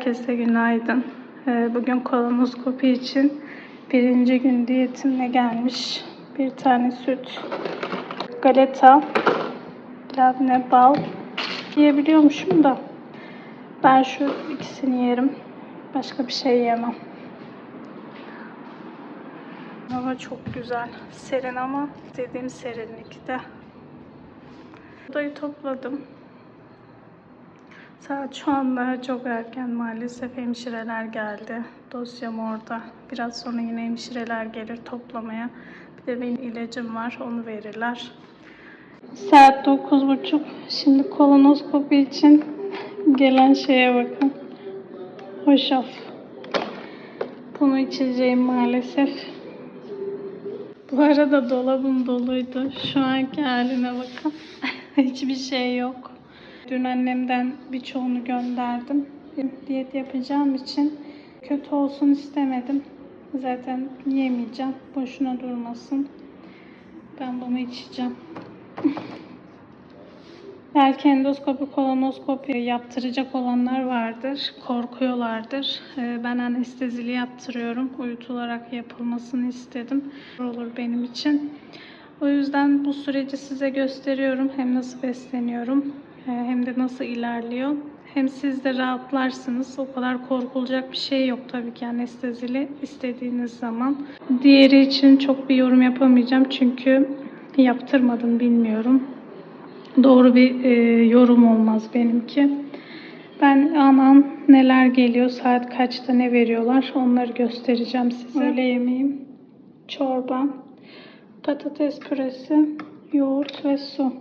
Herkese günaydın. Ee, Bugün kolonoskopi için birinci gün diyetimle gelmiş. Bir tane süt, galeta, labne, bal yiyebiliyormuşum da ben şu ikisini yerim. Başka bir şey yemem. Hava çok güzel. Serin ama dediğim serinlikte. Odayı topladım. Saat şu anda çok erken maalesef hemşireler geldi. Dosyam orada. Biraz sonra yine hemşireler gelir toplamaya. Bir de benim ilacım var onu verirler. Saat 9.30. Şimdi kolonoskopi için gelen şeye bakın. Hoşaf. Bunu içeceğim maalesef. Bu arada dolabım doluydu. Şu anki haline bakın. Hiçbir şey yok. Dün annemden birçoğunu gönderdim. Diyet yapacağım için kötü olsun istemedim. Zaten yemeyeceğim. Boşuna durmasın. Ben bunu içeceğim. Belki endoskopi, kolonoskopi yaptıracak olanlar vardır. Korkuyorlardır. Ee, Ben anestezili yaptırıyorum. Uyutularak yapılmasını istedim. Olur benim için. O yüzden bu süreci size gösteriyorum. Hem nasıl besleniyorum hem de nasıl ilerliyor. Hem siz de rahatlarsınız. O kadar korkulacak bir şey yok tabii ki anestezili istediğiniz zaman. Diğeri için çok bir yorum yapamayacağım çünkü yaptırmadım bilmiyorum. Doğru bir e, yorum olmaz benimki. Ben an an neler geliyor, saat kaçta ne veriyorlar onları göstereceğim size. Öğle yemeğim, çorba, patates püresi, yoğurt ve su.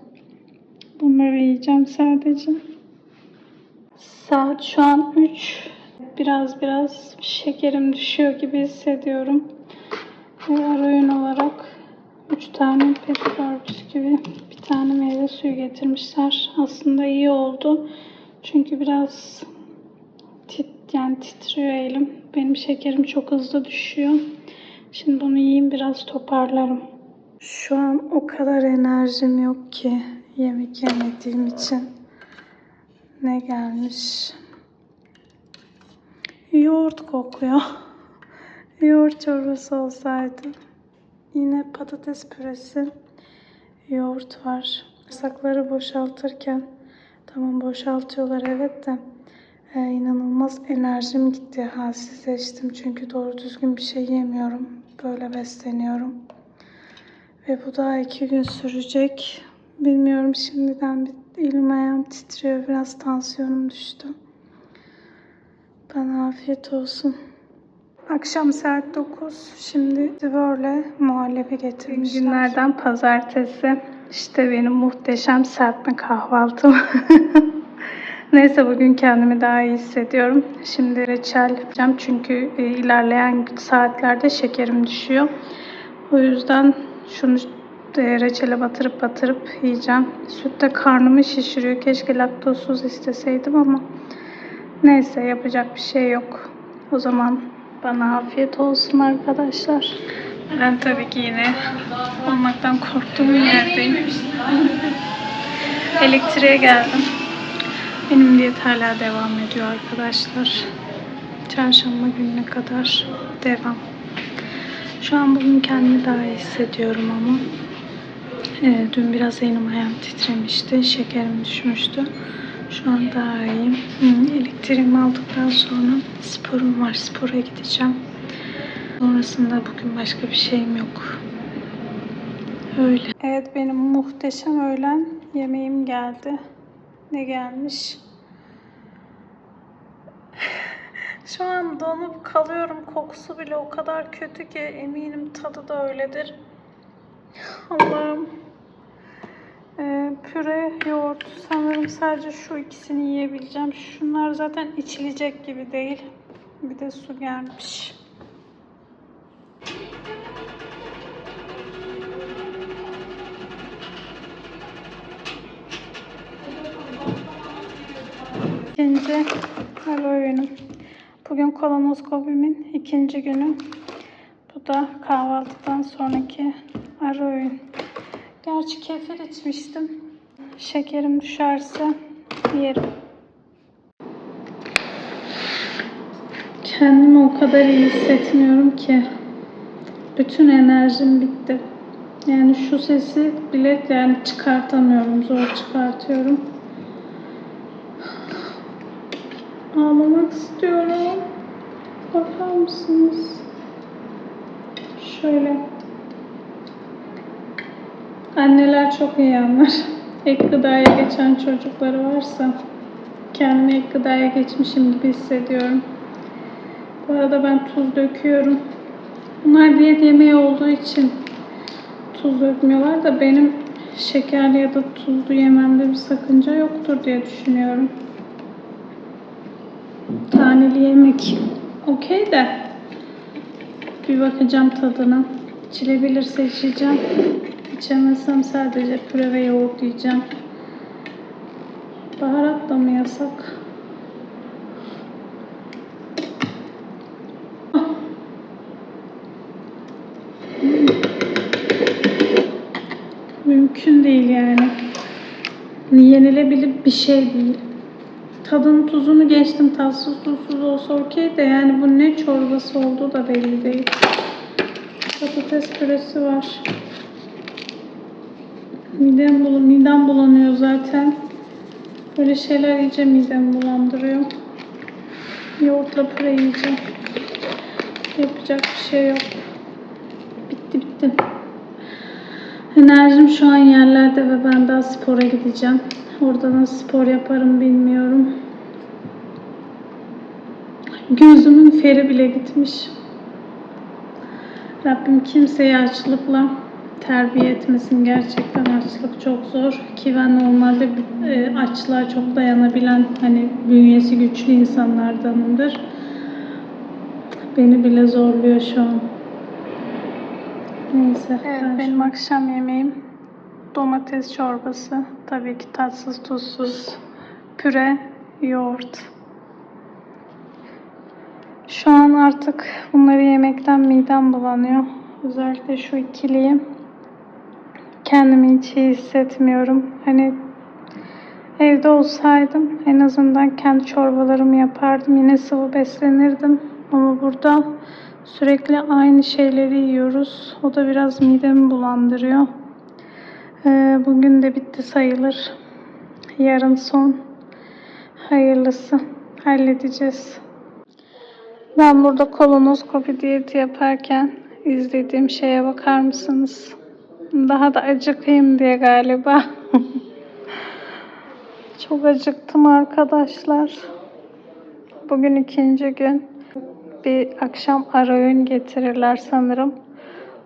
Bunları yiyeceğim sadece. Saat şu an 3. Biraz biraz şekerim düşüyor gibi hissediyorum. Ve ara öğün olarak 3 tane petibör bisküvi, bir tane meyve suyu getirmişler. Aslında iyi oldu. Çünkü biraz tit, yani titriyor elim. Benim şekerim çok hızlı düşüyor. Şimdi bunu yiyeyim biraz toparlarım. Şu an o kadar enerjim yok ki yemek yemediğim için. Ne gelmiş? Yoğurt kokuyor. Yoğurt çorbası olsaydı. Yine patates püresi. Yoğurt var. Sakları boşaltırken tamam boşaltıyorlar evet de e, inanılmaz enerjim gitti. Halsizleştim çünkü doğru düzgün bir şey yemiyorum. Böyle besleniyorum. Ve bu daha iki gün sürecek. Bilmiyorum şimdiden bir elim ayağım titriyor. Biraz tansiyonum düştü. Bana afiyet olsun. Akşam saat 9. Şimdi böyle muhallebi getirmişler. Günlerden pazartesi. İşte benim muhteşem serpme kahvaltım. Neyse bugün kendimi daha iyi hissediyorum. Şimdi reçel yapacağım çünkü e, ilerleyen saatlerde şekerim düşüyor. O yüzden şunu reçele batırıp batırıp yiyeceğim. Süt de karnımı şişiriyor. Keşke laktozsuz isteseydim ama neyse yapacak bir şey yok. O zaman bana afiyet olsun arkadaşlar. Ben tabii ki yine olmaktan korktuğum yerdeyim. Elektriğe geldim. Benim diyet hala devam ediyor arkadaşlar. Çarşamba gününe kadar devam. Şu an bugün kendimi daha iyi hissediyorum ama e, dün biraz elim ayağım titremişti. Şekerim düşmüştü. Şu an daha iyiyim. Hı, Elektriğimi aldıktan sonra sporum var. Spora gideceğim. Sonrasında bugün başka bir şeyim yok. Öyle. Evet benim muhteşem öğlen yemeğim geldi. Ne gelmiş? Şu an donup kalıyorum. Kokusu bile o kadar kötü ki eminim tadı da öyledir. Allah'ım. Ee, püre, yoğurt. Sanırım sadece şu ikisini yiyebileceğim. Şunlar zaten içilecek gibi değil. Bir de su gelmiş. İkinci ara öğünüm. Bugün kolonoskopimin ikinci günü. Bu da kahvaltıdan sonraki ara öğün. Gerçi kefir içmiştim. Şekerim düşerse yerim. Kendimi o kadar iyi hissetmiyorum ki. Bütün enerjim bitti. Yani şu sesi bile yani çıkartamıyorum. Zor çıkartıyorum. Ağlamak istiyorum. Bakar mısınız? Şöyle. Anneler çok iyi anlar. Ek gıdaya geçen çocukları varsa kendimi ek gıdaya geçmişim gibi hissediyorum. Bu arada ben tuz döküyorum. Bunlar diyet yemeği olduğu için tuz dökmüyorlar da benim şekerli ya da tuzlu yememde bir sakınca yoktur diye düşünüyorum. Taneli yemek okey de bir bakacağım tadına. İçilebilirse içeceğim. İçemezsem sadece püre ve yoğurt yiyeceğim. Baharat da mı yasak? Mümkün değil yani. Yenilebilir bir şey değil. Tadın tuzunu geçtim. Tatsız tuzsuz olsa okey de yani bu ne çorbası olduğu da belli değil. Patates püresi var. Midem, bul midem bulanıyor zaten. Böyle şeyler iyice midemi bulandırıyor. Yoğurtla püre yiyeceğim. Yapacak bir şey yok. Bitti bitti. Enerjim şu an yerlerde ve ben daha spora gideceğim. Orada nasıl spor yaparım bilmiyorum. Gözümün feri bile gitmiş. Rabbim kimseyi açlıkla terbiye etmesin. Gerçekten açlık çok zor. Ki ben normalde e, açlığa çok dayanabilen, hani bünyesi güçlü insanlardanımdır. Beni bile zorluyor şu an. Neyse. Evet, benim akşam yemeğim domates çorbası. Tabii ki tatsız tuzsuz. Püre, yoğurt. Şu an artık bunları yemekten midem bulanıyor. Özellikle şu ikiliyi. Kendimi hiç iyi hissetmiyorum. Hani evde olsaydım en azından kendi çorbalarımı yapardım. Yine sıvı beslenirdim. Ama burada sürekli aynı şeyleri yiyoruz. O da biraz midemi bulandırıyor. Ee, bugün de bitti sayılır. Yarın son. Hayırlısı. Halledeceğiz. Ben burada kolonoskopi diyeti yaparken izlediğim şeye bakar mısınız? Daha da acıkayım diye galiba. Çok acıktım arkadaşlar. Bugün ikinci gün. Bir akşam ara öğün getirirler sanırım.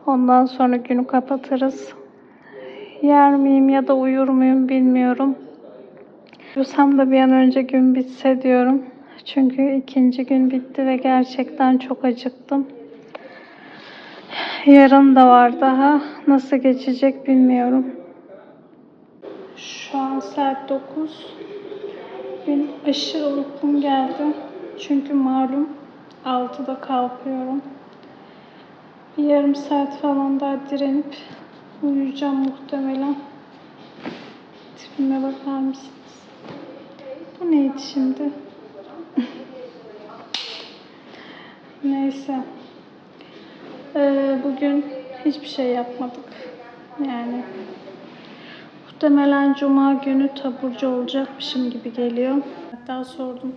Ondan sonra günü kapatırız. Yer miyim ya da uyur muyum bilmiyorum. Uyusam da bir an önce gün bitse diyorum. Çünkü ikinci gün bitti ve gerçekten çok acıktım. Yarın da var daha. Nasıl geçecek bilmiyorum. Şu an saat 9. Benim aşırı uykum geldi. Çünkü malum 6'da kalkıyorum. Bir yarım saat falan daha direnip uyuyacağım muhtemelen. Tipime bakar mısınız? Bu neydi şimdi? Neyse. Ee, bugün hiçbir şey yapmadık. Yani muhtemelen cuma günü taburcu olacakmışım gibi geliyor. Hatta sordum.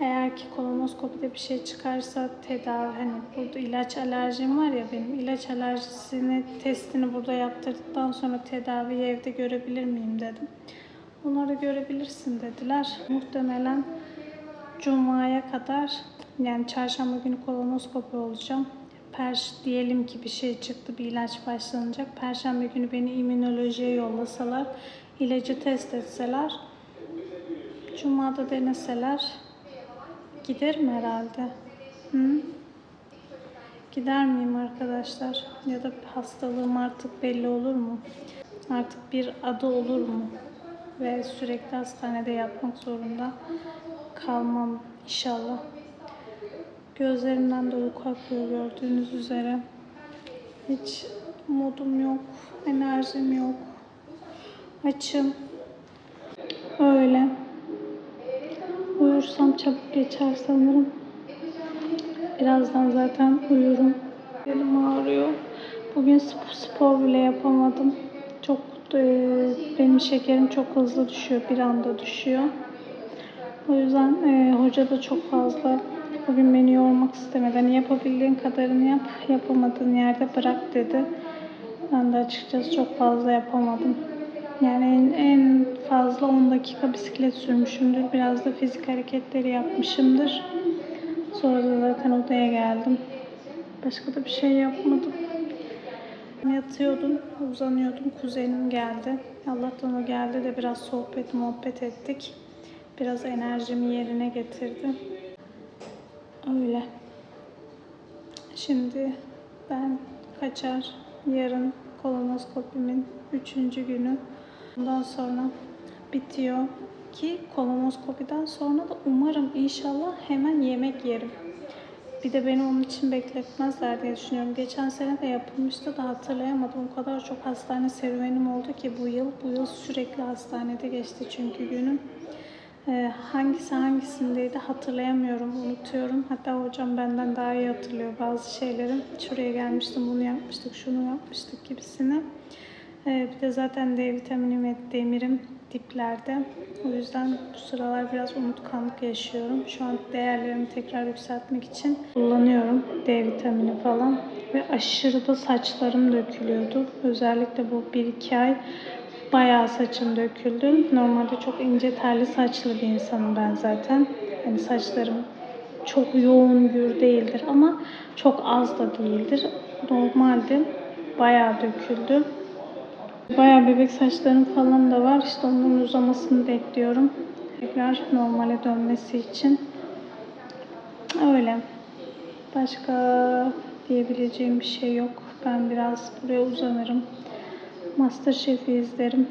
Eğer ki kolonoskopide bir şey çıkarsa tedavi hani burada ilaç alerjim var ya benim ilaç alerjisini testini burada yaptırdıktan sonra tedaviyi evde görebilir miyim dedim. Onları görebilirsin dediler. Muhtemelen Cuma'ya kadar yani çarşamba günü kolonoskopi olacağım. Perş diyelim ki bir şey çıktı, bir ilaç başlanacak. Perşembe günü beni immünolojiye yollasalar, ilacı test etseler, Cuma'da deneseler giderim herhalde. Hı? Gider miyim arkadaşlar? Ya da hastalığım artık belli olur mu? Artık bir adı olur mu? Ve sürekli hastanede yatmak zorunda kalmam inşallah. Gözlerimden de uyku akıyor gördüğünüz üzere. Hiç modum yok, enerjim yok. Açım. Öyle. Uyursam çabuk geçer sanırım. Birazdan zaten uyurum. Belim ağrıyor. Bugün spor, spor bile yapamadım. Çok e, benim şekerim çok hızlı düşüyor. Bir anda düşüyor. O yüzden e, hoca da çok fazla bugün beni yormak istemedi. Hani yapabildiğin kadarını yap, yapamadığın yerde bırak dedi. Ben de açıkçası çok fazla yapamadım. Yani en, en fazla 10 dakika bisiklet sürmüşümdür. Biraz da fizik hareketleri yapmışımdır. Sonra da zaten odaya geldim. Başka da bir şey yapmadım. Yatıyordum, uzanıyordum. Kuzenim geldi. Allah'tan o geldi de biraz sohbet muhabbet ettik. Biraz enerjimi yerine getirdi. Öyle. Şimdi ben kaçar. Yarın kolonoskopimin üçüncü günü. Ondan sonra bitiyor ki kolonoskopiden sonra da umarım inşallah hemen yemek yerim. Bir de beni onun için bekletmezler diye düşünüyorum. Geçen sene de yapılmıştı da hatırlayamadım. O kadar çok hastane serüvenim oldu ki bu yıl. Bu yıl sürekli hastanede geçti çünkü günüm. Ee, hangisi hangisindeydi hatırlayamıyorum, unutuyorum. Hatta hocam benden daha iyi hatırlıyor bazı şeyleri. Şuraya gelmiştim, bunu yapmıştık, şunu yapmıştık gibisini. Ee, bir de zaten D vitaminim ve demirim diplerde. O yüzden bu sıralar biraz unutkanlık yaşıyorum. Şu an değerlerimi tekrar yükseltmek için kullanıyorum D vitamini falan. Ve aşırı da saçlarım dökülüyordu. Özellikle bu 1-2 ay bayağı saçım döküldü. Normalde çok ince telli saçlı bir insanım ben zaten. Yani saçlarım çok yoğun gür değildir ama çok az da değildir. Normalde bayağı döküldü. Bayağı bebek saçlarım falan da var. İşte onun uzamasını bekliyorum. Tekrar normale dönmesi için. Öyle. Başka diyebileceğim bir şey yok. Ben biraz buraya uzanırım. Masterchef'i izlerim.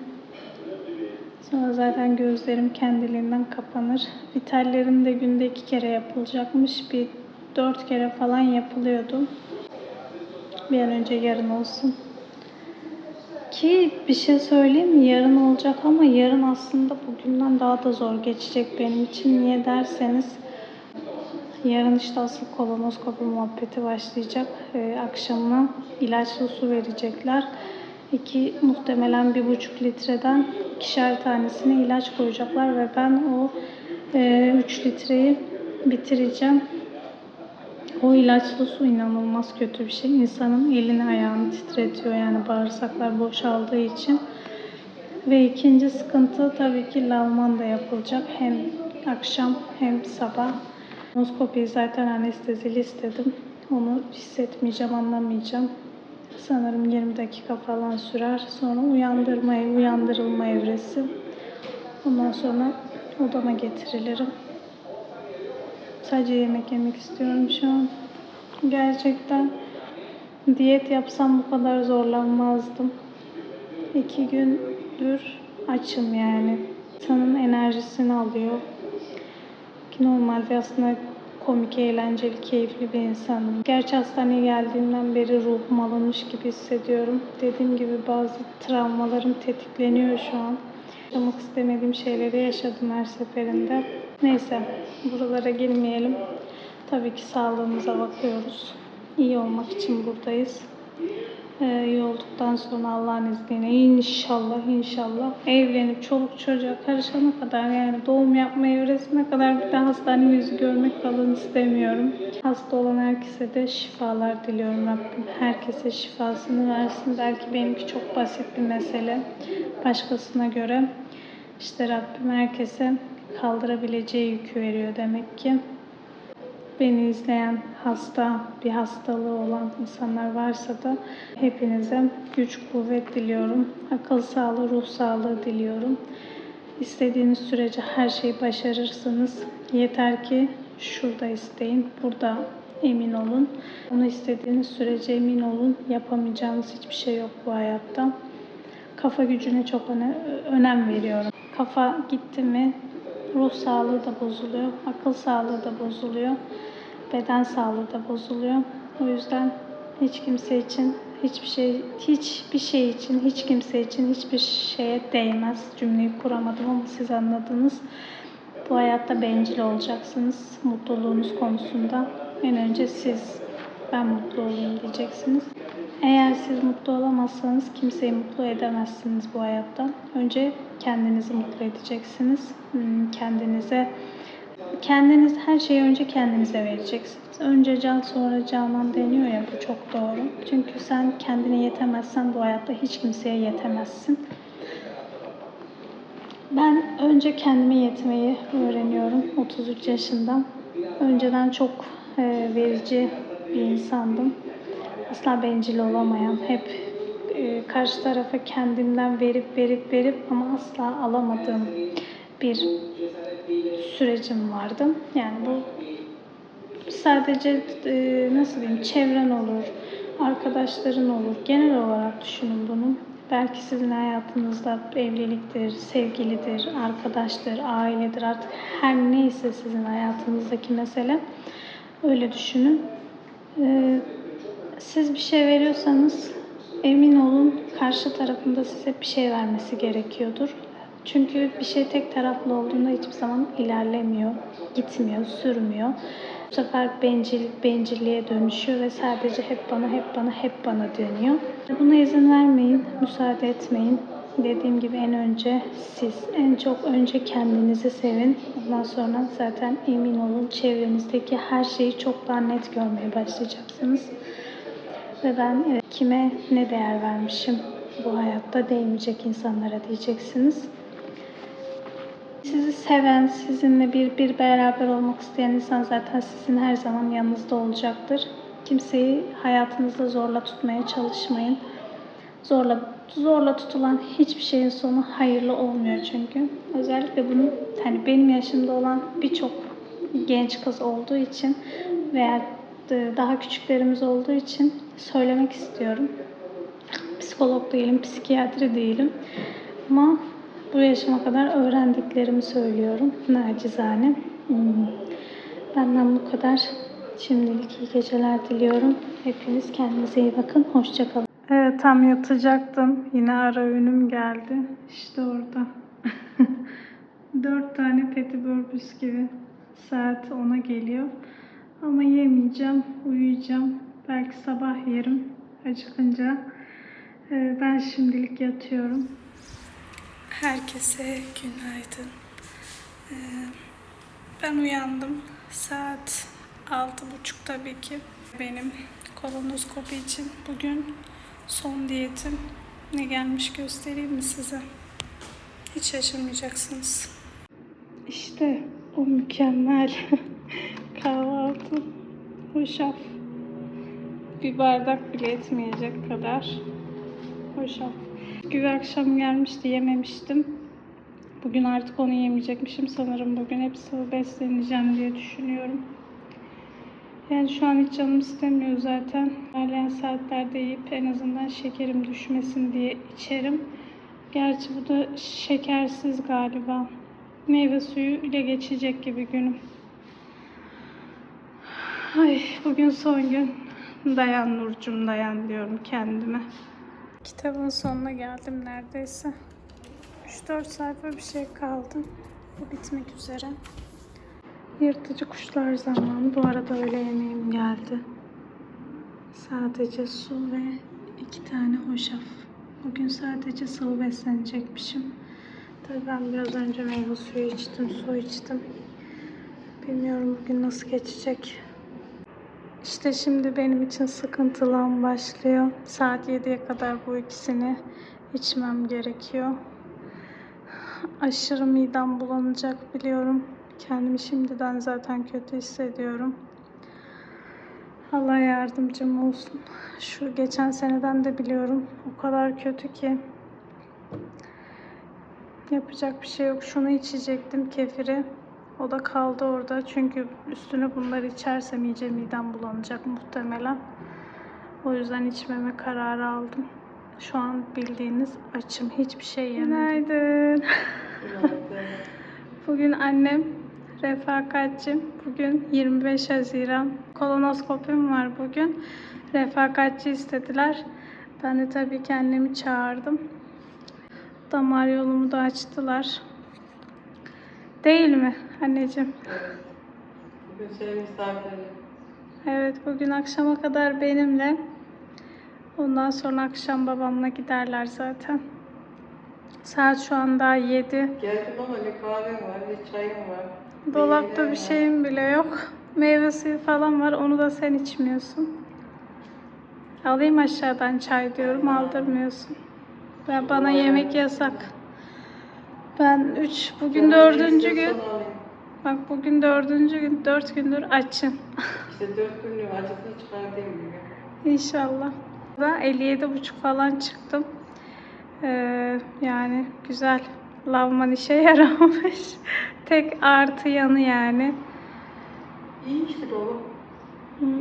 Sonra zaten gözlerim kendiliğinden kapanır. Vitallerim de günde iki kere yapılacakmış. Bir dört kere falan yapılıyordu. Bir an önce yarın olsun. Ki bir şey söyleyeyim mi? Yarın olacak ama yarın aslında bugünden daha da zor geçecek benim için. Niye derseniz yarın işte asıl kolonoskopi muhabbeti başlayacak. Ee, akşamına ilaçlı su verecekler. İki, muhtemelen bir buçuk litreden ikişer tanesine ilaç koyacaklar ve ben o e, üç litreyi bitireceğim. O ilaçlı su inanılmaz kötü bir şey. İnsanın elini ayağını titretiyor yani bağırsaklar boşaldığı için. Ve ikinci sıkıntı tabii ki lavman da yapılacak. Hem akşam hem sabah. Noskopiyi zaten anestezili istedim. Onu hissetmeyeceğim, anlamayacağım. Sanırım 20 dakika falan sürer. Sonra uyandırmayı, uyandırılma evresi. Ondan sonra odama getirilirim. Sadece yemek yemek istiyorum şu an. Gerçekten diyet yapsam bu kadar zorlanmazdım. İki gündür açım yani. İnsanın enerjisini alıyor. Ki normalde aslında komik, eğlenceli, keyifli bir insanım. Gerçi hastaneye geldiğimden beri ruhum alınmış gibi hissediyorum. Dediğim gibi bazı travmalarım tetikleniyor şu an. Yaşamak istemediğim şeyleri yaşadım her seferinde. Neyse, buralara girmeyelim. Tabii ki sağlığımıza bakıyoruz. İyi olmak için buradayız. Ee, iyi olduktan sonra Allah'ın izniyle inşallah inşallah evlenip çoluk çocuğa karışana kadar yani doğum yapmayı öğretene kadar bir daha hastane yüzü görmek falan istemiyorum. Hasta olan herkese de şifalar diliyorum Rabbim. Herkese şifasını versin. Belki benimki çok basit bir mesele. Başkasına göre işte Rabbim herkese kaldırabileceği yükü veriyor demek ki. Beni izleyen hasta, bir hastalığı olan insanlar varsa da hepinize güç, kuvvet diliyorum. Akıl sağlığı, ruh sağlığı diliyorum. İstediğiniz sürece her şeyi başarırsınız. Yeter ki şurada isteyin, burada emin olun. Onu istediğiniz sürece emin olun. Yapamayacağınız hiçbir şey yok bu hayatta. Kafa gücüne çok öne- önem veriyorum. Kafa gitti mi ruh sağlığı da bozuluyor, akıl sağlığı da bozuluyor, beden sağlığı da bozuluyor. O yüzden hiç kimse için hiçbir şey hiçbir şey için hiç kimse için hiçbir şeye değmez. Cümleyi kuramadım ama siz anladınız. Bu hayatta bencil olacaksınız mutluluğunuz konusunda. En önce siz ben mutlu olayım diyeceksiniz. Eğer siz mutlu olamazsanız kimseyi mutlu edemezsiniz bu hayatta. Önce kendinizi mutlu edeceksiniz. Hmm, Kendinize kendiniz her şeyi önce kendinize vereceksiniz. Önce can sonra canan deniyor ya bu çok doğru. Çünkü sen kendine yetemezsen bu hayatta hiç kimseye yetemezsin. Ben önce kendime yetmeyi öğreniyorum 33 yaşında. Önceden çok e, verici bir insandım. Asla bencil olamayan, hep e, karşı tarafa kendimden verip verip verip ama asla alamadığım bir sürecim vardı. Yani bu sadece e, nasıl diyeyim çevren olur, arkadaşların olur. Genel olarak düşünün bunu. Belki sizin hayatınızda evliliktir, sevgilidir, arkadaştır, ailedir artık her neyse sizin hayatınızdaki mesele öyle düşünün. E, siz bir şey veriyorsanız emin olun karşı tarafında size bir şey vermesi gerekiyordur. Çünkü bir şey tek taraflı olduğunda hiçbir zaman ilerlemiyor, gitmiyor, sürmüyor. Bu sefer bencillik bencilliğe dönüşüyor ve sadece hep bana, hep bana, hep bana dönüyor. Buna izin vermeyin, müsaade etmeyin. Dediğim gibi en önce siz, en çok önce kendinizi sevin. Ondan sonra zaten emin olun çevrenizdeki her şeyi çok daha net görmeye başlayacaksınız. Ve ben e, kime ne değer vermişim bu hayatta değmeyecek insanlara diyeceksiniz. Sizi seven, sizinle bir bir beraber olmak isteyen insan zaten sizin her zaman yanınızda olacaktır. Kimseyi hayatınızda zorla tutmaya çalışmayın. Zorla zorla tutulan hiçbir şeyin sonu hayırlı olmuyor çünkü. Özellikle bunu hani benim yaşımda olan birçok genç kız olduğu için veya e, daha küçüklerimiz olduğu için söylemek istiyorum. Psikolog değilim, psikiyatri değilim. Ama bu yaşıma kadar öğrendiklerimi söylüyorum nacizane. Hmm. Benden bu kadar. Şimdilik iyi geceler diliyorum. Hepiniz kendinize iyi bakın. Hoşçakalın. Evet tam yatacaktım. Yine ara öğünüm geldi. İşte orada. Dört tane petibör bisküvi. Saat 10'a geliyor. Ama yemeyeceğim. Uyuyacağım. Belki sabah yerim. Acıkınca. Ee, Ben şimdilik yatıyorum. Herkese günaydın. Ee, Ben uyandım. Saat altı buçuk tabii ki. Benim kolonoskopi için bugün son diyetim. Ne gelmiş göstereyim mi size? Hiç şaşırmayacaksınız. İşte o mükemmel kahvaltı. Hoşaf. Bir bardak bile etmeyecek kadar hoşaf. Güve akşam gelmişti yememiştim. Bugün artık onu yemeyecekmişim sanırım. Bugün hep sıvı besleneceğim diye düşünüyorum. Yani şu an hiç canım istemiyor zaten. İlerleyen saatlerde yiyip en azından şekerim düşmesin diye içerim. Gerçi bu da şekersiz galiba. Meyve suyu ile geçecek gibi günüm. Ay bugün son gün. Dayan Nurcum dayan diyorum kendime. Kitabın sonuna geldim neredeyse. 3-4 sayfa bir şey kaldı. Bu bitmek üzere. Yırtıcı kuşlar zamanı. Bu arada öğle yemeğim geldi. Sadece su ve iki tane hoşaf. Bugün sadece sıvı beslenecekmişim. Tabii ben biraz önce meyve suyu içtim, su içtim. Bilmiyorum bugün nasıl geçecek. İşte şimdi benim için sıkıntılı an başlıyor. Saat 7'ye kadar bu ikisini içmem gerekiyor. Aşırı midem bulanacak biliyorum. Kendimi şimdiden zaten kötü hissediyorum. Allah yardımcım olsun. Şu geçen seneden de biliyorum. O kadar kötü ki. Yapacak bir şey yok. Şunu içecektim kefiri. O da kaldı orada. Çünkü üstüne bunları içersem iyice midem bulanacak muhtemelen. O yüzden içmeme kararı aldım. Şu an bildiğiniz açım. Hiçbir şey yemedim. Günaydın. Bugün annem refakatçim. Bugün 25 Haziran. Kolonoskopim var bugün. Refakatçi istediler. Ben de tabii ki annemi çağırdım. Damar yolumu da açtılar. Değil mi anneciğim? Bugün şey. Evet bugün akşama kadar benimle. Ondan sonra akşam babamla giderler zaten. Saat şu an daha 7. Geldim ama ne kahvem var ne çayım var. Dolapta bir var. şeyim bile yok. Meyve suyu falan var. Onu da sen içmiyorsun. Alayım aşağıdan çay diyorum. Aldırmıyorsun. Ben bana yemek yasak. Ben 3 bugün dördüncü gün. Bak bugün dördüncü gün. Dört gündür açım. İşte dört günlüğüm acısını çıkardığım gibi. İnşallah. Da 57,5 falan çıktım. Ee, yani güzel. Lavman işe yaramış. Tek artı yanı yani. İyi işte oğlum.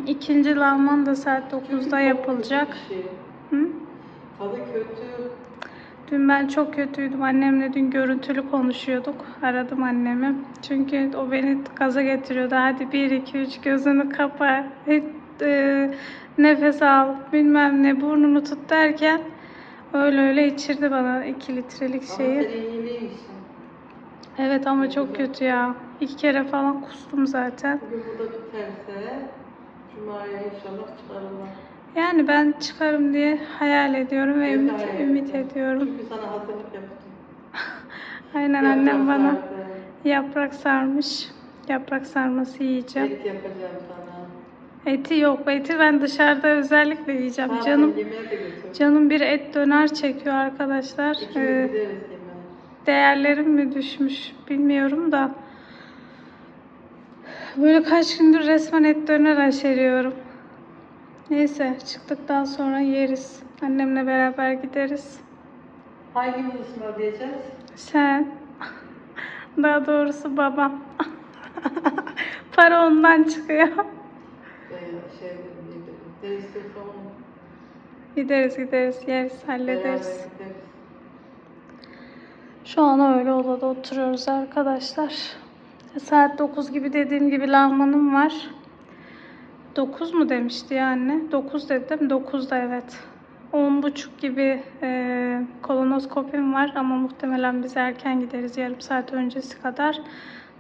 İkinci lavman da saat Çünkü 9'da tadı yapılacak. şey. Hı? Tadı kötü. Dün ben çok kötüydüm. Annemle dün görüntülü konuşuyorduk. Aradım annemi. Çünkü o beni gaza getiriyordu. Hadi 1, 2, 3 gözünü kapa. Hiç, e, nefes al. Bilmem ne burnunu tut derken öyle öyle içirdi bana 2 litrelik şeyi. Evet ama çok kötü ya. İki kere falan kustum zaten. Bugün burada biterse Cuma'ya inşallah çıkarırlar. Yani ben çıkarım diye hayal ediyorum ve ümit, hayal ümit ediyorum. Çünkü sana hazırlık yaptım. Aynen annem bana Yaprak sardı, yaprak sarmış. Yaprak sarması yiyeceğim. Et yapacağım sana. Eti yok. Eti ben dışarıda özellikle yiyeceğim. Tamam, Canım canım bir et döner çekiyor arkadaşlar. İkimiz Ee, değerlerim mi düşmüş bilmiyorum da. Böyle kaç gündür resmen et döner aşeriyorum. Neyse çıktıktan sonra yeriz. Annemle beraber gideriz. Hangimiz ısmarlayacağız? Sen. Daha doğrusu babam. Para ondan çıkıyor. Ee, şey, ne istiyorsa onu Gideriz gideriz yeriz beraber hallederiz. gideriz. Şu an öyle odada oturuyoruz arkadaşlar. Saat 9 gibi dediğim gibi lavmanım var. 9 mu demişti ya anne? 9 dedim. 9 da evet. 10.30 gibi e, kolonoskopim var ama muhtemelen biz erken gideriz. Yarım saat öncesi kadar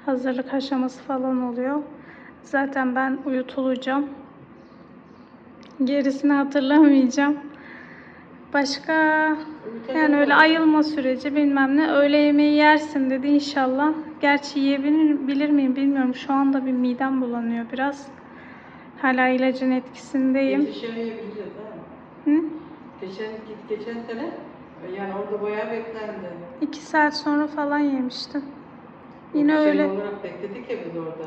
hazırlık aşaması falan oluyor. Zaten ben uyutulacağım. Gerisini hatırlamayacağım. Başka yani öyle ayılma süreci bilmem ne. Öğle yemeği yersin dedi inşallah. Gerçi yiyebilir bilir miyim bilmiyorum. Şu anda bir midem bulanıyor biraz. Hala ilacın etkisindeyim. Yetişemeyebiliriz ha. Hı? Geçen, sene yani orada bayağı beklendi. İki saat sonra falan yemiştim. Yine Şey öyle. olarak bekledik ya biz orada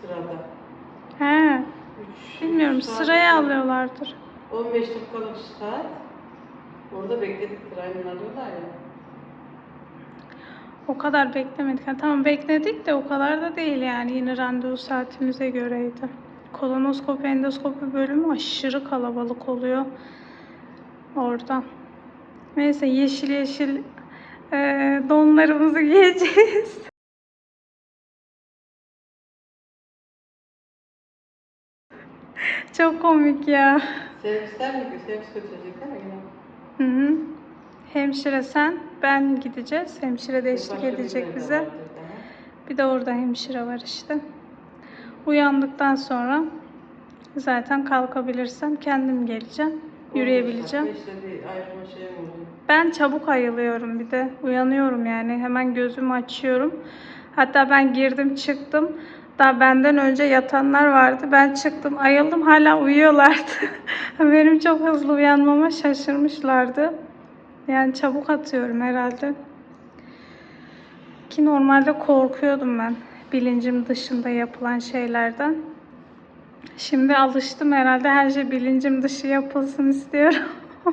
sırada. He. Üç- Bilmiyorum üç saat sıraya sonra- alıyorlardır. 15 dakikalık saat. Orada bekledik sırayla alıyorlar ya. O kadar beklemedik. Ha, tamam bekledik de o kadar da değil yani. Yine randevu saatimize göreydi. Kolonoskopi, endoskopi bölümü aşırı kalabalık oluyor. Orada. Neyse yeşil yeşil eee, donlarımızı giyeceğiz. Çok komik ya. Servisler mi? Servis götürecek değil mi yine? Hı hı. Hemşire sen, ben gideceğiz. Hemşire de eşlik edecek bize. Bir de orada hemşire var işte. Uyandıktan sonra zaten kalkabilirsem kendim geleceğim. Yürüyebileceğim. 15 dakika işte bir ayrılma şey? Ben çabuk ayılıyorum bir de. Uyanıyorum yani. Hemen gözümü açıyorum. Hatta ben girdim çıktım. Daha benden önce yatanlar vardı. Ben çıktım ayıldım hala uyuyorlardı. Benim çok hızlı uyanmama şaşırmışlardı. Yani çabuk atıyorum herhalde. Ki normalde korkuyordum ben bilincim dışında yapılan şeylerden. Şimdi alıştım herhalde her şey bilincim dışı yapılsın istiyorum.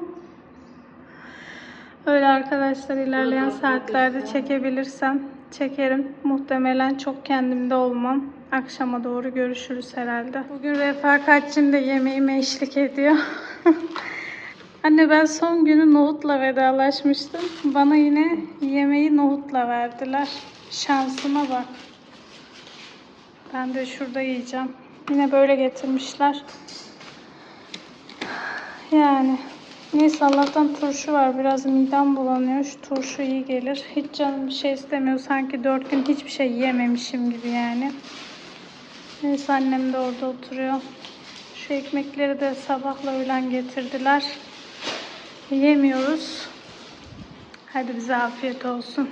Öyle arkadaşlar ilerleyen saatlerde çekebilirsem çekerim. Muhtemelen çok kendimde olmam. Akşama doğru görüşürüz herhalde. Bugün refakatçim de yemeğime eşlik ediyor. Anne ben son günü nohutla vedalaşmıştım. Bana yine yemeği nohutla verdiler. Şansıma bak. Ben de şurada yiyeceğim. Yine böyle getirmişler. Yani neyse Allah'tan turşu var. Biraz midem bulanıyor. Şu turşu iyi gelir. Hiç canım bir şey istemiyor. Sanki dört gün hiçbir şey yememişim gibi yani. Neyse annem de orada oturuyor. Şu ekmekleri de sabahla öğlen getirdiler. Yemiyoruz. Hadi bize afiyet olsun.